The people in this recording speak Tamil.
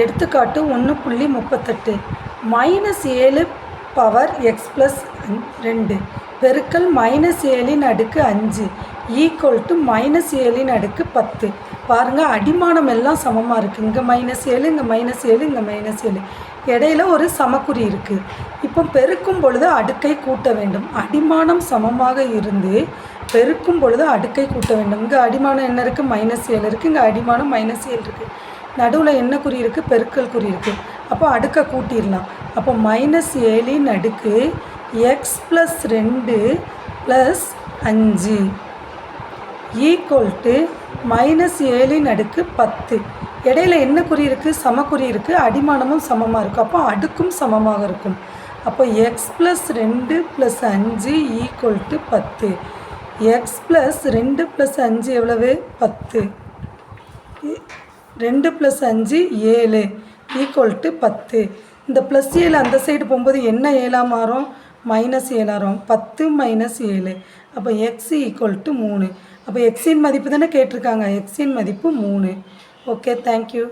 எடுத்துக்காட்டு ஒன்று புள்ளி முப்பத்தெட்டு. மைனஸ் ஏழு பவர் எக்ஸ் ப்ளஸ் ரெண்டு. பெருக்கல் மைனஸ் ஏழின் அடுக்கு அஞ்சு. ஈக்குவல் டு மைனஸ் ஏழின் அடுக்கு பத்து. பாருங்கள் அடிமானம் எல்லாம் சமமாக இருக்குது இங்கே மைனஸ் ஏழு இங்கே மைனஸ் ஏழு இங்கே மைனஸ் ஏழு. இடையில ஒரு சமக்குறி இருக்குது இப்போ பெருக்கும் பொழுது அடுக்கை கூட்ட வேண்டும். அடிமானம் சமமாக இருந்து பெருக்கும் பொழுது அடுக்கை கூட்ட வேண்டும். இங்கே அடிமானம் என்ன இருக்குது மைனஸ் ஏழு இருக்குது இங்கே அடிமானம் மைனஸ் ஏழு இருக்குது நடுவில் என்ன குறி இருக்குது பெருக்கல் குறி இருக்குது அப்போ அடுக்கை கூட்டிடலாம். அப்போ மைனஸ் ஏழின் அடுக்கு எக்ஸ் ப்ளஸ் ரெண்டு ப்ளஸ் அஞ்சு ஈக்குவல் டு மைனஸ் ஏழின் அடுக்கு பத்து. இடையில என்ன குறி இருக்குது சமக்குறி இருக்குது அடிமானமும் சமமாக இருக்கும் அப்போ அடுக்கும் சமமாக இருக்கும். அப்போ எக்ஸ் ப்ளஸ் ரெண்டு ப்ளஸ் அஞ்சு ஈக்குவல் டு பத்து. எக்ஸ் ப்ளஸ் ரெண்டு ப்ளஸ் அஞ்சு எவ்வளவு? பத்து. ரெண்டு ப்ளஸ் அஞ்சு ஏழு ஈக்குவல் டு பத்து. இந்த ப்ளஸ் ஏழு அந்த சைடு போகும்போது என்ன ஏழாக மாறும்? மைனஸ் ஏழாயிரம் பத்து மைனஸ் ஏழு. அப்போ எக்ஸ் ஈக்குவல் டு மூணு. அப்போ எக்ஸின் மதிப்பு தானே கேட்டிருக்காங்க. எக்ஸின் மதிப்பு மூணு. Okay thank you